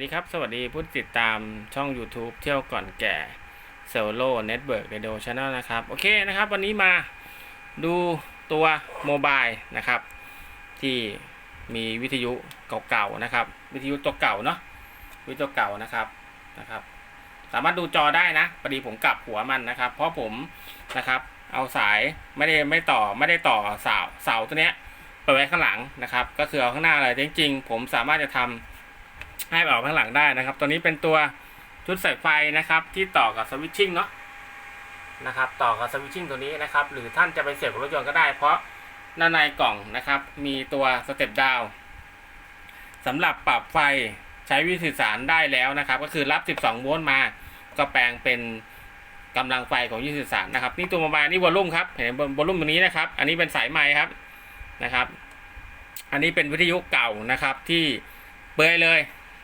สดีครับ สวัสดีผู้ติดตามช่อง YouTube เที่ยวก่อนแก่ s o l o Network Radio Channel นะครับ โอเคนะครับ วันนี้มาดูตัวโมบายนะครับ ที่มีวิทยุเก่าๆนะครับ วิทยุตัวเก่าเนาะวิทยุตัวเก่านะครับนะครับ สามารถดูจอได้นะพอดีผมกลับหัวมันนะครับ เพราะผมนะครับเอาสายไม่ได้ไม่ต่อไม่ได้ต่อเสาเสาตัวเนี้ยไปไว้ข้างหลังนะครับ ก็คือเอาข้างหน้าเลยจริงๆ ผมสามารถจะทำ ให้ออกข้างหลังได้นะครับ ตัวนี้เป็นตัวชุดสายไฟนะครับ ที่ต่อกับสวิตชิ่งเนาะนะครับ ต่อกับสวิตชิ่งตัวนี้นะครับ หรือท่านจะไปเสียบกับรถยนต์ก็ได้ เพราะด้านในกล่องนะครับ มีตัวสเต็ปดาวสำหรับปรับไฟใช้วิสื่อสารได้แล้วนะครับ ก็คือรับ 12 โวลต์มา ก็แปลงเป็นกำลังไฟของวิธีสื่อสารนะครับ นี่ตัวโมบานี่วอลลุ่มครับเห็นวอลลุ่มตัวนี้นะครับ อันนี้เป็นสายไม้ครับนะครับ อันนี้เป็นวิทยุเก่านะครับที่เปื่อยเลย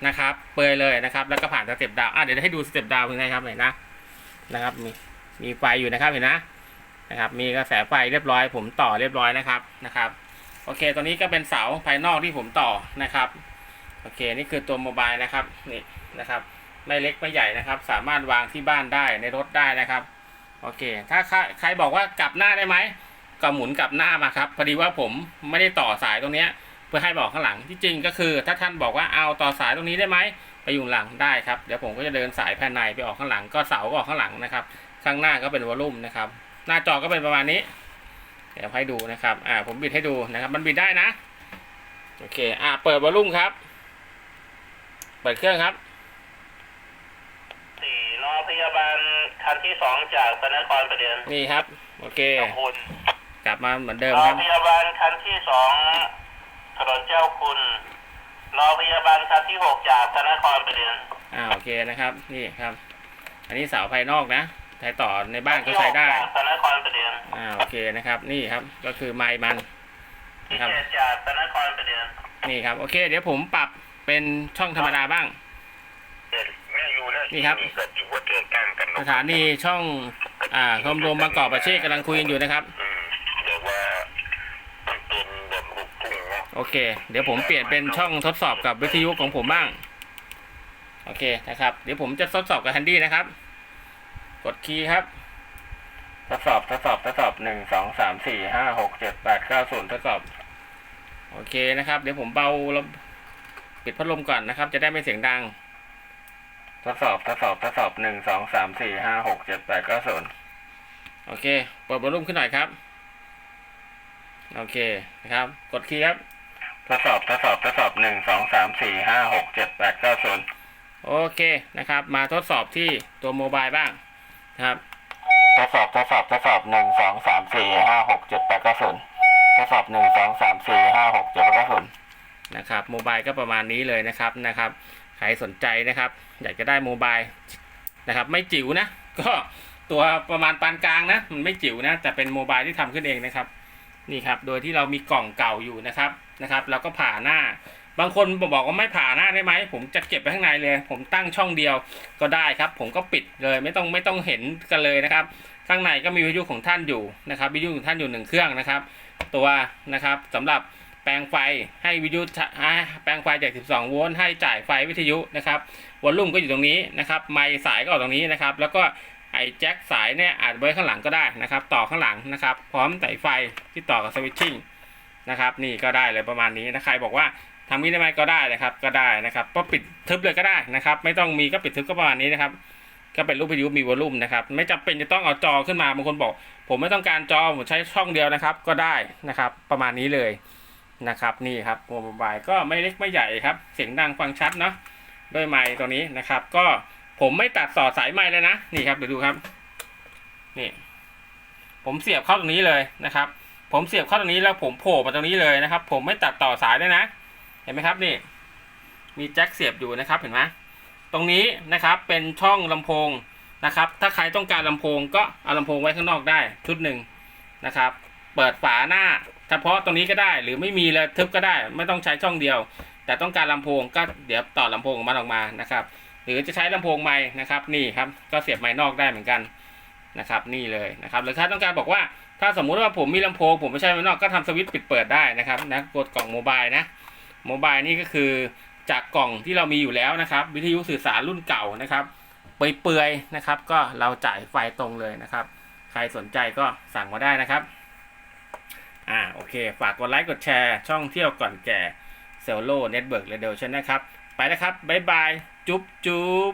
นะครับ เปยเลยนะครับ แล้วก็ผ่านสเต็ปดาวอะเดี๋ยวให้ดูสเต็ปดาวเป็นไงครับเห็นนะนะครับ มีมีไฟอยู่นะครับเห็นนะนะครับ มีกระแสไฟเรียบร้อย ผมต่อเรียบร้อยนะครับนะครับ โอเคตัวนี้ก็เป็นเสาภายนอกที่ผมต่อนะครับ โอเค นี่คือตัวโมบายนะครับนี่นะครับไม่เล็กไม่ใหญ่นะครับ สามารถวางที่บ้านได้ในรถได้นะครับ โอเค ถ้าใครบอกว่ากลับหน้าได้ไหมก็หมุนกลับหน้ามาครับพอดีว่าผมไม่ได้ต่อสายตรงเนี้ย พื่อให้บอกข้างหลังที่จริงก็คือ ถ้าท่านบอกว่าเอาต่อสายตรงนี้ได้ไหมไปอยู่หลังได้ครับเดี๋ยวผมก็จะเดินสายภายในไปออกข้างหลังก็เสาก็ออกข้างหลังนะครับ ข้างหน้าก็เป็นวอลลุ่มนะครับ หน้าจอก็เป็นประมาณนี้ เดี๋ยวให้ดูนะครับอ่าผมบิดให้ดูนะครับ มันบิดได้นะโอเคอ่าเปิดวอลลุ่มครับ เปิดเครื่องครับสี่รอพยาบาลคันที่สองจากพระนครประเดียนนี่ครับ โอเคขอบคุณกลับมาเหมือนเดิมรอครับพยาบาลคันที่สอง ถนนเจ้าคุณรอพยาบาลคันที่หกจากพระนครประเดียนอ่าโอเคนะครับ นี่ครับ อันนี้เสาภายนอกนะใช้ต่อในบ้านก็ใช้ได้จากพระนครประเดียนอ่าโอเคนะครับ นี่ครับก็คือไมค์มันที่นะครับ เจ็ดจากพระนครประเดียนนี่ครับ โอเค เดี๋ยวผมปรับเป็นช่องธรรมดาบ้างแม่อยู่แล้วนี่ครับกับอยู่ว่าเกิดกันกันสถานีช่องอ่าคมรวมบางกอกประเชษกำลังคุยกันอยู่นะครับ โอเค เดี๋ยวผมเปลี่ยนเป็นช่องทดสอบกับวิทยุของผมบ้าง โอเคนะครับ เดี๋ยวผมจะทดสอบกับแฮนดี้นะครับ กดคีย์ครับ ทดสอบทดสอบทดสอบหนึ่งสองสามสี่ห้าหกเจ็ดแปดเก้าศูนย์ทดสอบ โอเคนะครับ เดี๋ยวผมเบาแล้วปิดพัดลมก่อนนะครับ จะได้ไม่เสียงดัง ทดสอบทดสอบทดสอบหนึ่งสองสามสี่ห้าหกเจ็ดแปดเก้าศูนย์โอเคเปิดวอลลุ่มขึ้นหน่อยครับ โอเคนะครับ กดคีย์ครับ ทดสอบทดสอบทดสอบหนึ่งสองสามสี่ห้าหกเจ็ดแปดเก้าศูนย์โอเคนะครับ มาทดสอบที่ตัวโมบายบ้างนะครับทดสอบทดสอบทดสอบหนึ่งสองสามสี่ห้าหกเจ็ดแปดเก้าศูนย์ทดสอบหนึ่งสองสามสี่ห้าหกเจ็ดแปดเก้าศูนย์นะครับโมบายก็ประมาณนี้เลยนะครับนะครับใครสนใจนะครับ อยากจะได้โมบายนะครับ ไม่จิ๋วนะ ก็ตัวประมาณปานกลางนะ มันไม่จิ๋วนะ แต่เป็นโมบายที่ทำขึ้นเองนะครับ นี่ครับ โดยที่เรามีกล่องเก่าอยู่นะครับนะครับ เราก็ผ่าหน้า บางคนบอกว่าไม่ผ่าหน้าได้ไหม ผมจะเก็บไปข้างในเลย ผมตั้งช่องเดียวก็ได้ครับ ผมก็ปิดเลยไม่ต้องไม่ต้องเห็นกันเลยนะครับ ข้างในก็มีวิทยุของท่านอยู่นะครับ วิทยุของท่านอยู่หนึ่งเครื่องนะครับ ตัวนะครับสำหรับแปลงไฟให้วิทยุแปลงไฟจาก 12 โวลต์ให้จ่ายไฟวิทยุนะครับวอลลุ่มก็อยู่ตรงนี้นะครับ ไมค์สายก็ออกตรงนี้นะครับ แล้วก็ ไอ้แจ็คสายเนี่ยอาจไว้ข้างหลังก็ได้นะครับ ต่อข้างหลังนะครับ พร้อมสายไฟที่ต่อกับสวิตชิ่งนะครับ นี่ก็ได้เลยประมาณนี้นะใครบอกว่าทำนี้ได้ไหมก็ได้นะครับก็ได้นะครับก็ปิดทึบเลยก็ได้นะครับ ไม่ต้องมีก็ปิดทึบก็ประมาณนี้นะครับ ก็เป็นรูปวิทยุมีวอลลุ่มนะครับ ไม่จำเป็นจะต้องเอาจอขึ้นมาบางคนบอก ผมไม่ต้องการจอผมใช้ช่องเดียวนะครับ ก็ได้นะครับ ประมาณนี้เลยนะครับนี่ครับโมบายก็ไม่เล็กไม่ใหญ่ครับ เสียงดังฟังชัดเนาะด้วยไมค์ตัวนี้นะครับ ก็ ผมไม่ตัดต่อสายไมค์เลยนะนี่ครับเดี๋ยวดูครับนี่ผมเสียบเข้าตรงนี้เลยนะครับ ผมเสียบเข้าตรงนี้แล้วผมโผล่มาตรงนี้เลยนะครับ ผมไม่ตัดต่อสายด้วยนะ เห็นไหมครับนี่มีแจ็คเสียบอยู่นะครับเห็นไหมตรงนี้นะครับเป็นช่องลำโพงนะครับ ถ้าใครต้องการลำโพงก็เอาลำโพงไว้ข้างนอกได้ชุดหนึ่งนะครับ เปิดฝาหน้าเฉพาะตรงนี้ก็ได้ หรือไม่มีเลยทึบก็ได้ ไม่ต้องใช้ช่องเดียว แต่ต้องการลำโพงก็เดี๋ยวต่อลำโพงของมันออกมานะครับ หรือจะใช้ลำโพงไม้นะครับนี่ครับก็เสียบไม้นอกได้เหมือนกันนะครับนี่เลยนะครับหรือถ้าต้องการบอกว่าถ้าสมมุติว่าผมมีลำโพงผมไม่ใช้ไม้นอกก็ทำสวิตช์ปิดเปิดได้นะครับนะกดกล่องโมบายนะโมบายนี่ก็คือจากกล่องที่เรามีอยู่แล้วนะครับ วิทยุสื่อสารรุ่นเก่านะครับเปื่อยๆนะครับ ก็เราจ่ายไฟตรงเลยนะครับ ใครสนใจก็สั่งมาได้นะครับอ่าโอเค ฝากกดไลค์กดแชร์ช่องเที่ยวก่อนแก่เซลโลเน็ตเบิร์กเรเดิโอชนะครับ ไปแล้วครับ บ๊ายบาย จุ๊บจุ๊บ